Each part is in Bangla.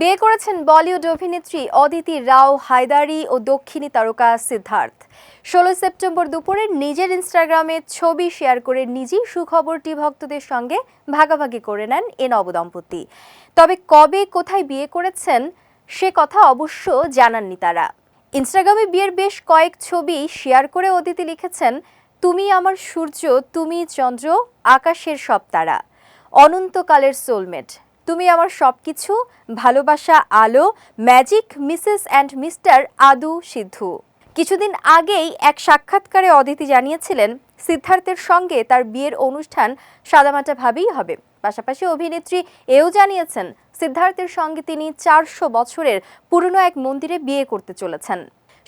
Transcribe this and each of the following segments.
বিয়ে করেছেন বলিউড অভিনেত্রী অদিতি রাও, হায়দারি ও দক্ষিণী তারকা সিদ্ধার্থ। ষোলো সেপ্টেম্বর দুপুরে নিজের ইনস্টাগ্রামে ছবি শেয়ার করে নিজেই সুখবরটি ভক্তদের সঙ্গে ভাগাভাগি করে নেন এ নবদম্পতি। তবে কবে কোথায় বিয়ে করেছেন সে কথা অবশ্য জানাননি তারা। ইনস্টাগ্রামে বিয়ের বেশ কয়েক ছবি শেয়ার করে অদিতি লিখেছেন, তুমি আমার সূর্য, তুমি চন্দ্র, আকাশের সব তারা, অনন্তকালের সোলমেট তুমি আমার সব কিছু ভালোবাসা, আলো ম্যাজিক মিসেস অ্যান্ড মিস্টার আদু, সিদ্ধু। কিছুদিন আগেই এক সাক্ষাৎকারে অদিতি জানিয়েছিলেন, সিদ্ধার্থের সঙ্গে তার বিয়ের অনুষ্ঠান সাদামাটাভাবেই হবে। পাশাপাশি অভিনেত্রী এও জানিয়েছেন, সিদ্ধার্থের সঙ্গে তিনি চারশো বছরের পুরনো এক মন্দিরে বিয়ে করতে চলেছেন।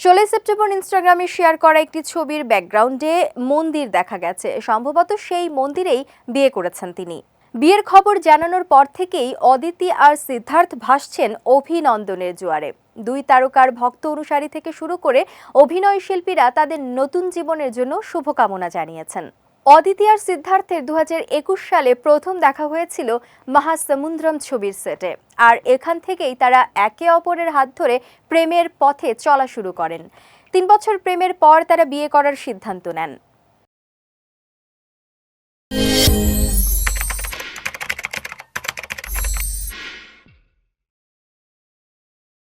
ষোলোই সেপ্টেম্বর ইনস্টাগ্রামে শেয়ার করা একটি ছবির ব্যাকগ্রাউন্ডে মন্দির দেখা গেছে। সম্ভবত সেই মন্দিরেই বিয়ে করেছেন তিনি। বিয়ের খবর জানানোর পর থেকেই অদিতি আর সিদ্ধার্থ ভাসছেন অভিনন্দনের জোয়ারে। দুই তারকার ভক্ত অনুসারী থেকে শুরু করে অভিনয় শিল্পীরা তাদের নতুন জীবনের জন্য শুভকামনা জানিয়েছেন। অদিতি আর সিদ্ধার্থের দু একুশ সালে প্রথম দেখা হয়েছিল মহাসমুদ্রম ছবির সেটে। আর এখান থেকেই তারা একে অপরের হাত ধরে প্রেমের পথে চলা শুরু করেন। তিন বছর প্রেমের পর তারা বিয়ে করার সিদ্ধান্ত নেন।